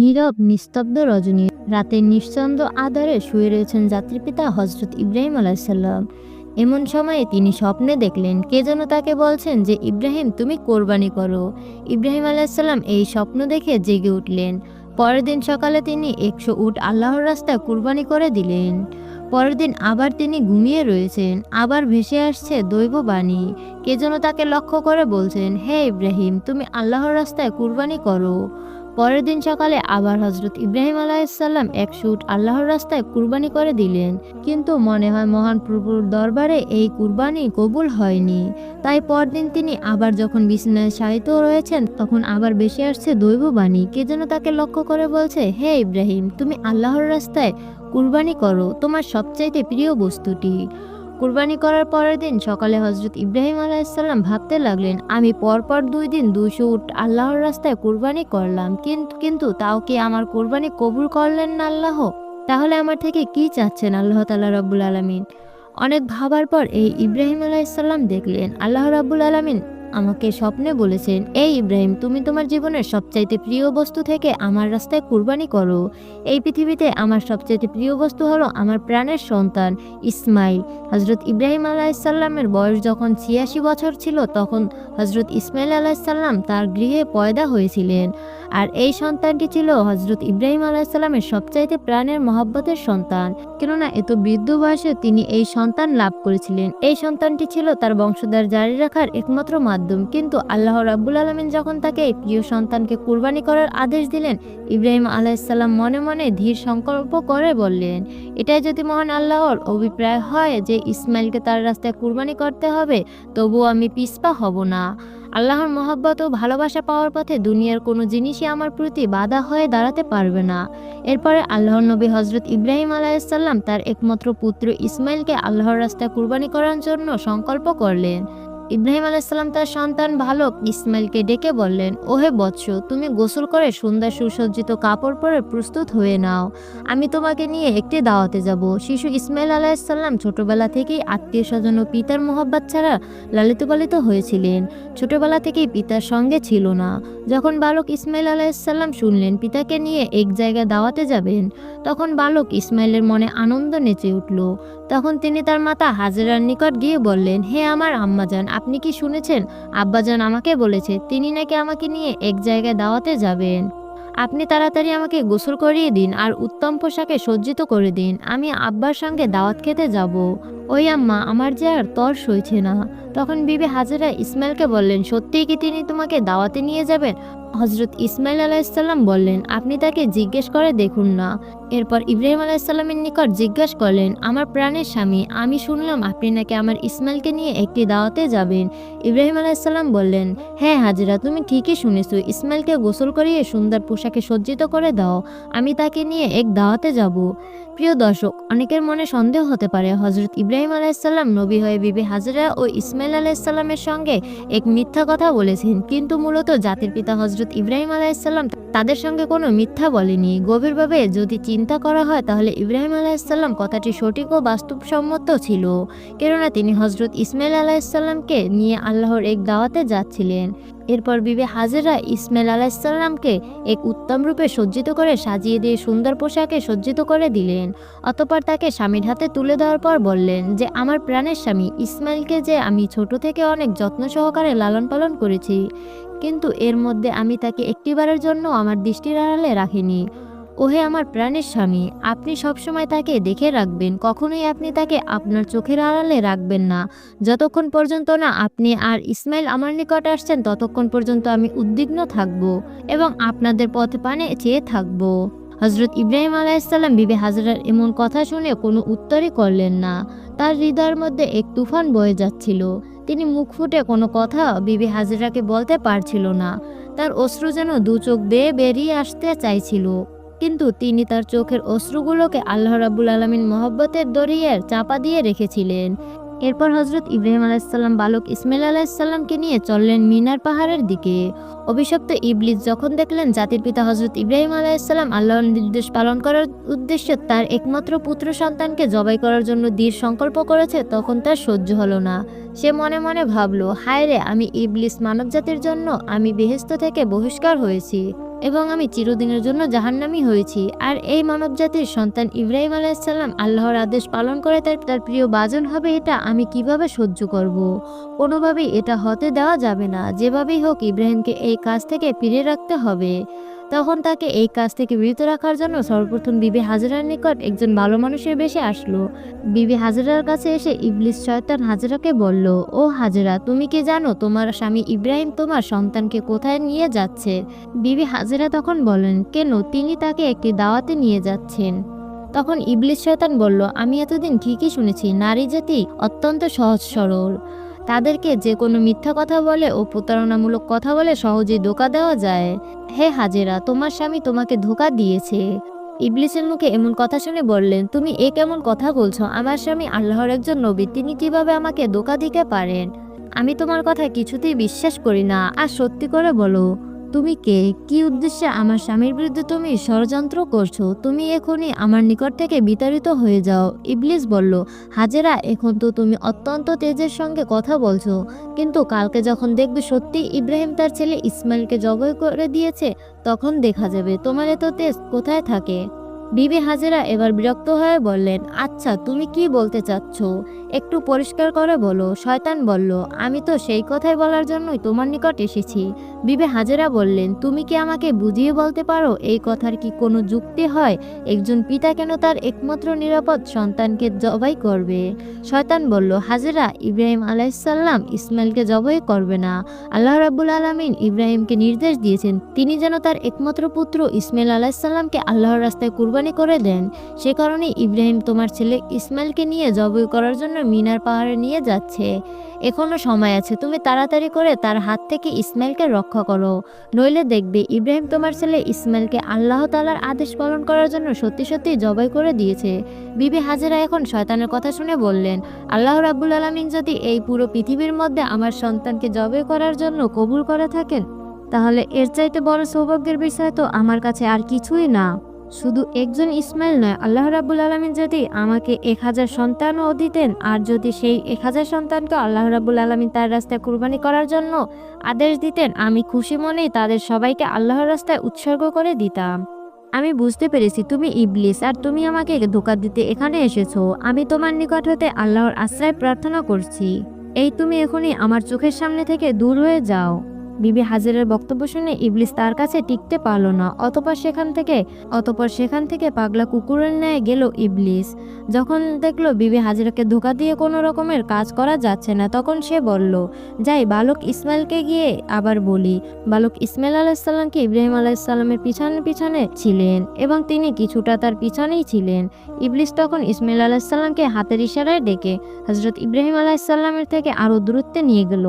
নীরব, নিস্তব্ধ রজনী রাতের নিশ্চন্দ আধারে শুয়ে রয়েছেন যাত্রীপিতা হজরত ইব্রাহিম আলাইসাল্লাম এমন সময়ে তিনি স্বপ্নে দেখলেন, কে যেন তাকে বলছেন যে, ইব্রাহিম, তুমি কোরবানি করো। ইব্রাহিম আলাইসাল্লাম এই স্বপ্ন দেখে জেগে উঠলেন। পরের দিন সকালে তিনি একশো উট আল্লাহর রাস্তায় কুরবানি করে দিলেন। পরের দিন আবার তিনি ঘুমিয়ে রয়েছেন, আবার ভেসে আসছে দৈব বাণী। কে যেন তাকে লক্ষ্য করে বলছেন, হে ইব্রাহিম, তুমি আল্লাহর রাস্তায় কুরবানি করো। পরের দিন সকালে আবার হজরত ইব্রাহিম আলাইসাল্লাম এক শুট আল্লাহর রাস্তায় কুরবানি করে দিলেন। কিন্তু মনে হয় মহান প্রভুর দরবারে এই কুরবানি কবুল হয়নি। তাই পরদিন তিনি আবার যখন বিছানায় শায়িত রয়েছেন, তখন আবার বেশি আসছে দৈববাণী। কে যেন তাকে লক্ষ্য করে বলছে, হে ইব্রাহিম, তুমি আল্লাহর রাস্তায় কুরবানি করো, তোমার সবচাইতে প্রিয় বস্তুটি। কুরবানি করার পরের দিন সকালে হজরত ইব্রাহিম আলাইসাল্লাম ভাবতে লাগলেন, আমি পরপর দুই দিন দুশো উট আল্লাহর রাস্তায় কুরবানি করলাম কিন্তু কিন্তু তাও কি আমার কুরবানি কবুল করলেন না আল্লাহ? তাহলে আমার থেকে কি চাচ্ছেন আল্লাহ তালা রব্বুল আলমিন? অনেক ভাবার পর এই ইব্রাহিম আলাইসাল্লাম দেখলেন, আল্লাহ রাবুল আলমিন আমাকে স্বপ্নে বলেছেন, এই ইব্রাহিম, তুমি তোমার জীবনের সবচাইতে প্রিয় বস্তু থেকে আমার রাস্তায় কুরবানি করো। এই পৃথিবীতে আমার সবচাইতে প্রিয় বস্তু হলো আমার প্রাণের সন্তান, ইসমাইল। হজরত ইব্রাহিম আলাইসাল্লামের বয়স যখন ছিয়াশি বছর ছিল, তখন হজরত ইসমাইল আলাইসাল্লাম তার গৃহে পয়দা হয়েছিলেন। আর এই সন্তানটি ছিল হজরত ইব্রাহিম আলাইসাল্লামের সবচাইতে প্রাণের মহব্বতের সন্তান। কেননা এত বৃদ্ধ বয়সে তিনি এই সন্তান লাভ করেছিলেন। এই সন্তানটি ছিল তার বংশধর জারি রাখার একমাত্র মাধ্যম। কিন্তু আল্লাহ রাব্বুল আলমিন যখন তাকে প্রিয় সন্তানকে কুরবানি করার আদেশ দিলেন, ইব্রাহিম আলাইসাল্লাম মনে মনে ধীর সংকল্প করে বললেন, এটাই যদি মহান আল্লাহর অভিপ্রায় হয় যে ইসমাইলকে তার রাস্তায় কুরবানি করতে হবে, তবুও আমি পিসপা হব না। আল্লাহর মহাব্বত ও ভালোবাসা পাওয়ার পথে দুনিয়ার কোনো জিনিসই আমার প্রতি বাধা হয়ে দাঁড়াতে পারবে না। এরপরে আল্লাহর নবী হজরত ইব্রাহিম আলাইসাল্লাম তার একমাত্র পুত্র ইসমাইলকে আল্লাহর রাস্তায় কুরবানি করার জন্য সংকল্প করলেন। ইব্রাহিম আলাইসাল্লাম তার সন্তান ভালক ইসমাইলকে ডেকে বললেন, ওহে বৎস, তুমি গোসল করে সুন্দর সুসজ্জিত কাপড় পরে প্রস্তুত হয়ে নাও। আমি তোমাকে নিয়ে একটি দাওয়াতে যাব। শিশু ইসমাইল আলাইসাল্লাম ছোটবেলা থেকেই আত্মীয় স্বজন ও পিতার মোহব্বত ছাড়া লালিত পালিত হয়েছিলেন। ছোটবেলা থেকেই পিতার সঙ্গে ছিল না। যখন বালক ইসমাইল আলাইসাল্লাম শুনলেন পিতাকে নিয়ে এক জায়গায় দাওয়াতে যাবেন, তখন বালক ইসমাইলের মনে আনন্দ নেচে উঠল। তখন তিনি তার মাতা হাজেরার নিকট গিয়ে বললেন, হে আমার আম্মাজান, আপনি কি শুনেছেন? আব্বাজান আমাকে বলেছে, তিনি নাকি আমাকে নিয়ে এক জায়গায় দাওয়াতে যাবেন। আপনি তাড়াতাড়ি আমাকে গোসল করিয়ে দিন আর উত্তম পোশাকে সজ্জিত করে দিন। আমি আব্বার সঙ্গে দাওয়াত খেতে যাব। ওই আম্মা, আমার যে আর তর সইছে না। তখন বিবি হাজেরা ইসমাইলকে বললেন, সত্যিই কি তিনি তোমাকে দাওয়াতে নিয়ে যাবেন? হজরত ইসমাইল আলাইসাল্লাম বললেন, আপনি তাকে জিজ্ঞেস করে দেখুন না। এরপর ইব্রাহিম আলাইসাল্লামের নিকট জিজ্ঞেস করলেন, আমার প্রাণের স্বামী, আমি শুনলাম আপনি নাকি আমার ইসমাইলকে নিয়ে একটি দাওয়াতে যাবেন? ইব্রাহিম আলাইসাল্লাম বললেন হ্যাঁ হাজিরা, তুমি ঠিকই শুনেছো, ইসমাইলকে গোসল করিয়ে সুন্দর পোশাকে সজ্জিত করে দাও, আমি তাকে নিয়ে এক দাওয়াতে যাব। প্রিয় দর্শক, অনেকের মনে সন্দেহ হতে পারে হজরত ইব্রাহিম আলাইসাল্লাম নবী হয়ে বিবি হাজরা ও ইসমাইল আলাইসাল্লামের সঙ্গে এক মিথ্যা কথা বলেছেন। কিন্তু মূলত জাতির পিতা হজরত ইব্রাহিম আলাইসাল্লাম তাদের সঙ্গে কোনো মিথ্যা বলেনি গভীরভাবে যদি চিন্তা করা হয়, তাহলে ইব্রাহিম আলাইসাল্লাম কথাটি সঠিক ও বাস্তবসম্মত ছিল। কেননা তিনি হজরত ইসমাইল আলাইসাল্লামকে নিয়ে আল্লাহর এক দাওয়াতে যাচ্ছিলেন। এরপর বিবে হাজেরা ইসমাইল আলাইসাল্লামকে এক উত্তম রূপে সজ্জিত করে সাজিয়ে দিয়ে সুন্দর পোশাকে সজ্জিত করে দিলেন। অতপর তাকে স্বামীর হাতে তুলে দেওয়ার পর বললেন যে, আমার প্রাণের স্বামী, ইসমাইলকে যে আমি ছোট থেকে অনেক যত্ন সহকারে লালন পালন করেছি, কিন্তু এর মধ্যে আমি তাকে একটিবারের জন্য আমার দৃষ্টির আড়ালে রাখিনি। ওহে আমার প্রাণের স্বামী, আপনি সবসময় তাকে দেখে রাখবেন, কখনোই আপনি তাকে আপনার চোখের আড়ালে রাখবেন না। যতক্ষণ পর্যন্ত না আপনি আর ইসমাইল আমার নিকট আসছেন, ততক্ষণ পর্যন্ত আমি উদ্বিগ্ন থাকব এবং আপনাদের পথ পানে চেয়ে থাকব। হজরত ইব্রাহিম আলাইসাল্লাম বিবে হাজরার এমন কথা শুনে কোনো উত্তরই করলেন না। তার হৃদয়ের মধ্যে এক তুফান বয়ে যাচ্ছিল। তিনি মুখ ফুটে কোনো কথা বিবি হাজরাকে বলতে পারছিল না। তার অশ্রু যেন দু চোখ বেয়ে বেরিয়ে আসতে চাইছিল। কিন্তু তিনি তার চোখের অশ্রুগুলোকে আল্লাহ রাবুল আলমিন মহব্বতের দরিয়ার চাপা দিয়ে রেখেছিলেন। এরপর হজরত ইব্রাহিম আলাইসাল্লাম বালক ইসমাইল আলাইসাল্লামকে নিয়ে চললেন মিনার পাহাড়ের দিকে। অভিশপ্ত ইবলিস যখন দেখলেন জাতির পিতা হজরত ইব্রাহিম আলাইসাল্লাম আল্লাহর নির্দেশ পালন করার উদ্দেশ্যে তার একমাত্র পুত্র সন্তানকে জবাই করার জন্য দৃঢ় সংকল্প করেছে, তখন তার সহ্য হলো না। সে মনে মনে ভাবল হায় রে আমি ইবলিস মানবজাতির জন্য আমি বেহেস্ত থেকে বহিষ্কার হয়েছি। এবং আমি চিরদিনের জন্য জাহান্নামী হয়েছি। আর এই মানব জাতির সন্তান ইব্রাহিম আলাইসাল্লাম আল্লাহর আদেশ পালন করে তার তার প্রিয় বাজন হবে এটা আমি কীভাবে সহ্য করব। কোনোভাবেই এটা হতে দেওয়া যাবে না। যেভাবেই হোক ইব্রাহিমকে এই কাজ থেকে ফিরে রাখতে হবে। তখন তাকে এই কাজ থেকে বিরত রাখার জন্য সর্বপ্রথম বিবি হাজরার নিকট একজন ভালো মানুষের বেশে আসলো। বিবি হাজরার কাছে এসে ইবলিস শয়তান হাজরাকে বলল, ও হাজরা, তুমি কি জানো তোমার স্বামী ইব্রাহিম তোমার সন্তানকে কোথায় নিয়ে যাচ্ছে? বিবি হাজরা তখন বলেন, কেন? তিনি তাকে একটি দাওয়াতে নিয়ে যাচ্ছেন। তখন ইবলিস শয়তান বলল, আমি এতদিন ঠিকই শুনেছি, নারী জাতি অত্যন্ত সহজ সরল। তাদেরকে যে কোনো মিথ্যা কথা বলে ও প্রতারণামূলক কথা বলে সহজেই ধোকা দেওয়া যায়। হে হাজেরা, তোমার স্বামী তোমাকে ধোকা দিয়েছে। ইবলিসের মুখে এমন কথা শুনে বললেন, তুমি এ কেমন কথা বলছো? আমার স্বামী আল্লাহর একজন নবী, তিনি কীভাবে আমাকে ধোকা দিতে পারেন? আমি তোমার কথা কিছুতেই বিশ্বাস করি না। আর সত্যি করে বলো তুমি কে? কি উদ্দেশ্যে আমার স্বামীর বিরুদ্ধে তুমি ষড়যন্ত্র করছ? তুমি এখনই আমার নিকট থেকে বিতাড়িত হয়ে যাও, ইবলিস বলল। হাজেরা, এখন তো তুমি অত্যন্ত তেজের সঙ্গে কথা বলছো। কিন্তু কালকে যখন দেখবে সত্যি ইব্রাহিম তার ছেলে ইসমাইলকে জবই করে দিয়েছে, তখন দেখা যাবে তোমার এত তেজ কোথায় থাকে। বিবি হাজেরা এবার বিরক্ত হয়ে বললেন আচ্ছা তুমি কি বলতে চাচ্ছ? একটু পরিষ্কার করে বলো, শয়তান বলল, আমি তো সেই কথাই বলার জন্যই তোমার নিকট এসেছি। বিবে হাজেরা বললেন, তুমি কি আমাকে বুঝিয়ে বলতে পারো এই কথার কি কোনো যুক্তি হয়? একজন পিতা কেন তার একমাত্র নিরাপদ সন্তানকে জবাই করবে? শয়তান বলল, হাজেরা, ইব্রাহিম আলাইসাল্লাম ইসমাইলকে জবাই করবে না। আল্লাহ রাব্বুল আলমিন ইব্রাহিমকে নির্দেশ দিয়েছেন, তিনি যেন তার একমাত্র পুত্র ইসমাইল আলাইসাল্লামকে আল্লাহর রাস্তায় কুরবানি করে দেন। সে কারণে ইব্রাহিম তোমার ছেলে ইসমাইলকে নিয়ে জবাই করার জন্য মিনার পাহাড়ে নিয়ে যাচ্ছে। এখনও সময় আছে, তুমি তাড়াতাড়ি করে তার হাত থেকে ইসমাইলকে রক্ষা করো। নইলে দেখবে ইব্রাহিম তোমার ছেলে ইসমাইলকে আল্লাহ তালার আদেশ পালন করার জন্য সত্যি সত্যি জবাই করে দিয়েছে। বিবি হাজেরা এখন শয়তানের কথা শুনে বললেন, আল্লাহ রাব্বুল আলমিন যদি এই পুরো পৃথিবীর মধ্যে আমার সন্তানকে জবাই করার জন্য কবুল করে থাকেন, তাহলে এর চাইতে বড় সৌভাগ্যের বিষয় তো আমার কাছে আর কিছুই না। শুধু একজন ইসমাইল নয়, আল্লাহ রাব্বুল আলমিন যদি আমাকে এক হাজার সন্তানও দিতেন, আর যদি সেই এক হাজার সন্তানকে আল্লাহ রাব্বুল আলমিন তার রাস্তায় কুরবানি করার জন্য আদেশ দিতেন, আমি খুশি মনেই তাদের সবাইকে আল্লাহর রাস্তায় উৎসর্গ করে দিতাম। আমি বুঝতে পেরেছি, তুমি ইবলিস, আর তুমি আমাকে ধোকা দিতে এখানে এসেছ। আমি তোমার নিকট হতে আল্লাহর আশ্রয় প্রার্থনা করছি। এই তুমি এখনই আমার চোখের সামনে থেকে দূর হয়ে যাও। বিবি হাজিরের বক্তব্য শুনে ইবলিস তার কাছে টিকতে পারল না। অতপর সেখান থেকে, অতপর সেখান থেকে পাগলা কুকুরের ন্যায় গেল ইবলিস। যখন দেখল বিবি হাজিরাকে ধোকা দিয়ে কোনো রকমের কাজ করা যাচ্ছে না, তখন সে বলল, যাই, বালক ইসমাইলকে গিয়ে আবার বলি। বালক ইসমাইল আলাহিসাল্লামকে ইব্রাহিম আলাহিসাল্লামের পিছনে পিছনে ছিলেন এবং তিনি কিছুটা তার পিছনেই ছিলেন। ইবলিস তখন ইসমাইল আলাহিসাল্লামকে হাতের ইশারায় ডেকে হজরত ইব্রাহিম আলাহিসাল্লামের থেকে আরও দূরত্বে নিয়ে গেল।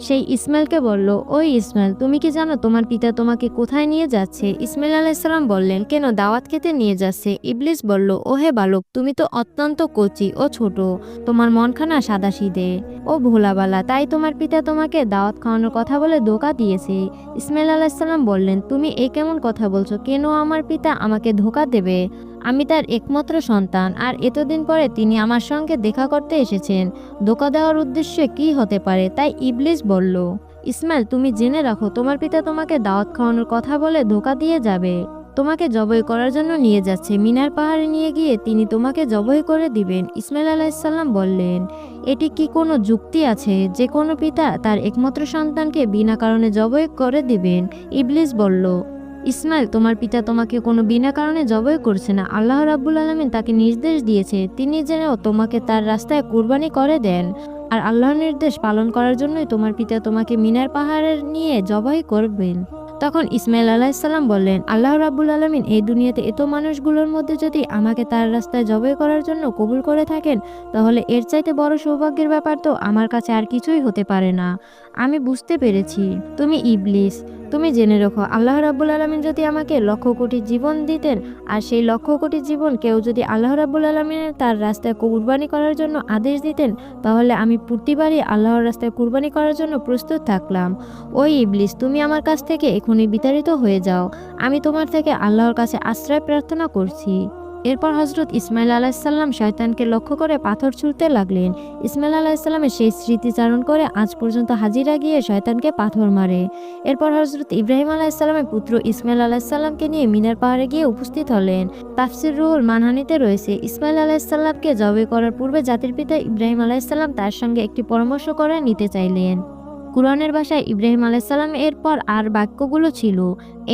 সেই ইসমাইলকে বলল, ওই ইসমাইল, তুমি কি জানো তোমার পিতা তোমাকে কোথায় নিয়ে যাচ্ছে? ইসমাইল আলাইসাল্লাম বললেন, কেন দাওয়াত খেতে নিয়ে যাচ্ছে? ইবলিস বলল, ওহে বালক, তুমি তো অত্যন্ত কচি ও ছোট, তোমার মনখানা সাদা সিদে ও ভোলাবালা, তাই তোমার পিতা তোমাকে দাওয়াত খাওয়ানোর কথা বলে ধোকা দিয়েছে। ইসমাইল আলাইসাল্লাম বললেন, তুমি এ কেমন কথা বলছো? কেন আমার পিতা আমাকে ধোকা দেবে? আমি তার একমাত্র সন্তান, আর এতদিন পরে তিনি আমার সঙ্গে দেখা করতে এসেছেন। ধোকা দেওয়ার উদ্দেশ্যে কি হতে পারে, তাই ইবলিস বলল, ইসমাইল, তুমি জেনে রাখো, তোমার পিতা তোমাকে দাওয়াত খাওয়ানোর কথা বলে ধোকা দিয়ে যাবে। তোমাকে জবই করার জন্য নিয়ে যাচ্ছে। মিনার পাহাড়ে নিয়ে গিয়ে তিনি তোমাকে জবই করে দিবেন। ইসমাইল আলাইসাল্লাম বললেন, এটি কি কোনো যুক্তি আছে, যে কোনো পিতা তার একমাত্র সন্তানকে বিনা কারণে জবই করে দিবেন? ইবলিস বলল ইসমাইল, তোমার পিতা তোমাকে কোনো বিনা কারণে জবই করছে না। আল্লাহ রাব্বুল আলমিন তাকে নির্দেশ দিয়েছে, তিনি যেন তোমাকে তার রাস্তায় কুরবানি করে দেন। আর আল্লাহর নির্দেশ পালন করার জন্যই তোমার পিতা তোমাকে মিনার পাহাড়ের নিয়ে জবাই করবেন। তখন ইসমাইল আলাহিসাল্লাম বললেন, আল্লাহ রাব্বুল আলমিন, এই দুনিয়াতে এত মানুষগুলোর মধ্যে যদি আমাকে তার রাস্তায় জবাই করার জন্য কবুল করে থাকেন, তাহলে এর চাইতে বড় সৌভাগ্যের ব্যাপার তো আমার কাছে আর কিছুই হতে পারে না। আমি বুঝতে পেরেছি। তুমি ইবলিস তুমি জেনে রেখো, আল্লাহ রাব্বুল আলমিন যদি আমাকে লক্ষ কোটি জীবন দিতেন, আর সেই লক্ষ কোটি জীবন কেউ যদি আল্লাহ রাব্বুল আলমিনের তার রাস্তায় কুরবানি করার জন্য আদেশ দিতেন, তাহলে আমি প্রতিবারই আল্লাহর রাস্তায় কুরবানি করার জন্য প্রস্তুত থাকলাম। ওই ইবলিস, তুমি আমার কাছ থেকে এখনই বিতাড়িত হয়ে যাও। আমি তোমার থেকে আল্লাহর কাছে আশ্রয় প্রার্থনা করছি। এরপর হজরত ইসমাইল আলাহিসাল্লাম শয়তানকে লক্ষ্য করে পাথর ছুঁড়তে লাগলেন। ইসমাইল আলাহিসাল্লামের সেই স্মৃতিচারণ করে আজ পর্যন্ত হাজিরা গিয়ে শয়তানকে পাথর মারে। এরপর হজরত ইব্রাহিম আলাহিসাল্লামের পুত্র ইসমাইল আলাহিসাল্লামকে নিয়ে মিনার পাহাড়ে গিয়ে উপস্থিত হলেন। তাফসির রুহুল মানহানিতে রয়েছে, ইসমাইল আলাহিসাল্লামকে জবে করার পূর্বে জাতির পিতা ইব্রাহিম আলাহিসাল্লাম তার সঙ্গে একটি পরামর্শ করে নিতে চাইলেন। কুরআনের ভাষায় ইব্রাহিম আলাইসাল্লাম এরপর আর বাক্যগুলো ছিল,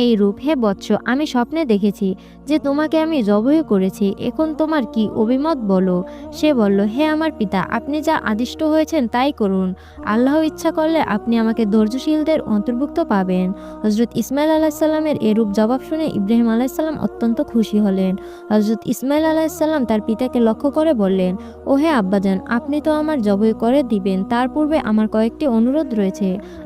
এই রূপ, হে বৎস, আমি স্বপ্নে দেখেছি যে তোমাকে আমি জবই করেছি, এখন তোমার কি অভিমত বলো? সে বলল, হে আমার পিতা, আপনি যা আদিষ্ট হয়েছেন তাই করুন। আল্লাহ ইচ্ছা করলে আপনি আমাকে ধৈর্যশীলদের অন্তর্ভুক্ত পাবেন। হজরত ইসমাইল আলাহিসাল্লামের এরূপ জবাব শুনে ইব্রাহিম আলাইসাল্লাম অত্যন্ত খুশি হলেন। হজরত ইসমাইল আলাহিসাল্লাম তার পিতাকে লক্ষ্য করে বললেন ও হে আব্বাজান, আপনি তো আমার জবই করে দিবেন, তার পূর্বে আমার কয়েকটি অনুরোধ রয়েছে।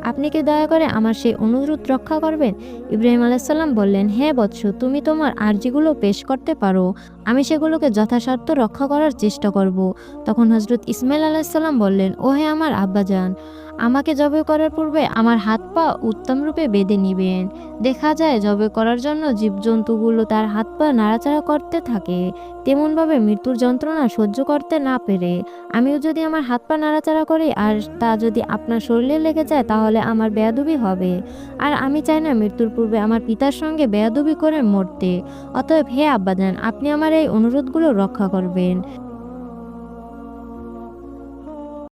আপনি কি দয়া করে আমার সেই অনুরোধ রক্ষা করবেন? ইব্রাহিম আলাইসাল্লাম বললেন হ্যাঁ বৎস, তুমি তোমার আর্জিগুলো পেশ করতে পারো। আমি সেগুলোকে যথাসাধ্য রক্ষা করার চেষ্টা করব। তখন হজরত ইসমাইল আলাহিসাল্লাম বললেন ও হে আমার আব্বাজান আমাকে জবে করার পূর্বে আমার হাত পা উত্তম রূপে বেঁধে নিবেন। দেখা যায় জবে করার জন্য জীবজন্তুগুলো তার হাত পা নাড়াচাড়া করতে থাকে। তেমনভাবে মৃত্যুর যন্ত্রণা সহ্য করতে না পেরে। আমিও যদি আমার হাত পা নাড়াচাড়া করি আর তা যদি আপনার শরীরে লেগে যায় তাহলে আমার বেয়াদুবি হবে। আর আমি চাই না মৃত্যুর পূর্বে আমার পিতার সঙ্গে বেয়াদুবি করে মরতে। অতএব হে আব্বাজান, আপনি আমার এই অনুরোধগুলো রক্ষা করবেন।